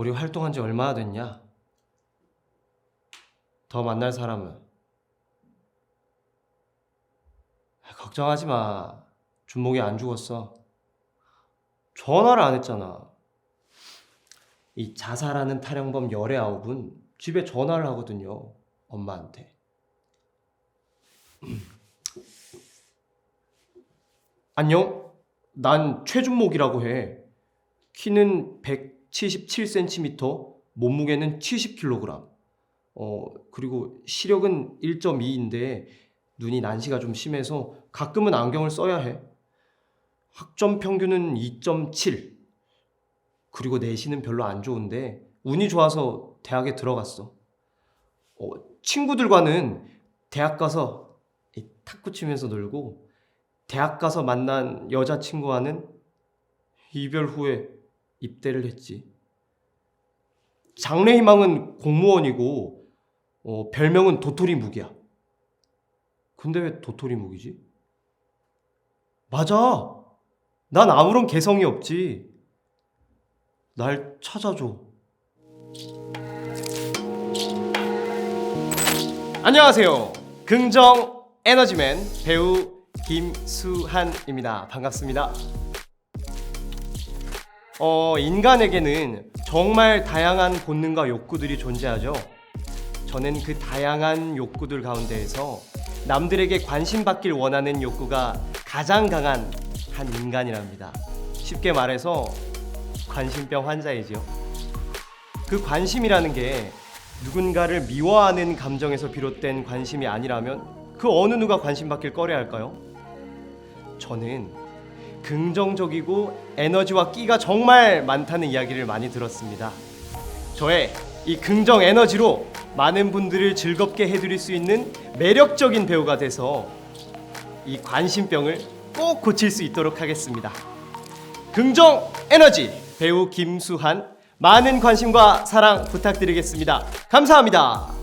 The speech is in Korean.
우리 활동한 지 얼마나 됐냐? 더 만날 사람은? 아, 걱정하지 마. 준목이 안 죽었어. 전화를 안 했잖아. 이 자살하는 탈영범 열의 아홉은 집에 전화를 하거든요. 엄마한테. 안녕? 난 최준목이라고 해. 키는 177cm, 몸무게는 70kg. 어, 그리고 시력은 1.2인데 눈이 난시가 좀 심해서 가끔은 안경을 써야 해. 학점 평균은 2.7. 그리고 내신은 별로 안 좋은데 운이 좋아서 대학에 들어갔어. 어, 친구들과는 대학 가서 이 탁구 치면서 놀고 대학 가서 만난 여자친구와는 이별 후에 입대를 했지. 장래 희망은 공무원이고 어, 별명은 도토리 묵이야. 근데 왜 도토리 묵이지? 맞아. 난 아무런 개성이 없지. 날 찾아줘. 안녕하세요. 긍정 에너지맨 배우 김수한입니다. 반갑습니다. 어, 인간에게는 정말 다양한 본능과 욕구들이 존재하죠. 저는 그 다양한 욕구들 가운데에서 남들에게 관심 받길 원하는 욕구가 가장 강한 한 인간이랍니다. 쉽게 말해서 관심병 환자이지요. 그 관심이라는 게 누군가를 미워하는 감정에서 비롯된 관심이 아니라면 그 어느 누가 관심 받길 꺼려 할까요? 저는 긍정적이고 에너지와 끼가 정말 많다는 이야기를 많이 들었습니다. 저의 이 긍정 에너지로 많은 분들을 즐겁게 해드릴 수 있는 매력적인 배우가 돼서 이 관심병을 꼭 고칠 수 있도록 하겠습니다. 긍정 에너지 배우 김수한 많은 관심과 사랑 부탁드리겠습니다. 감사합니다.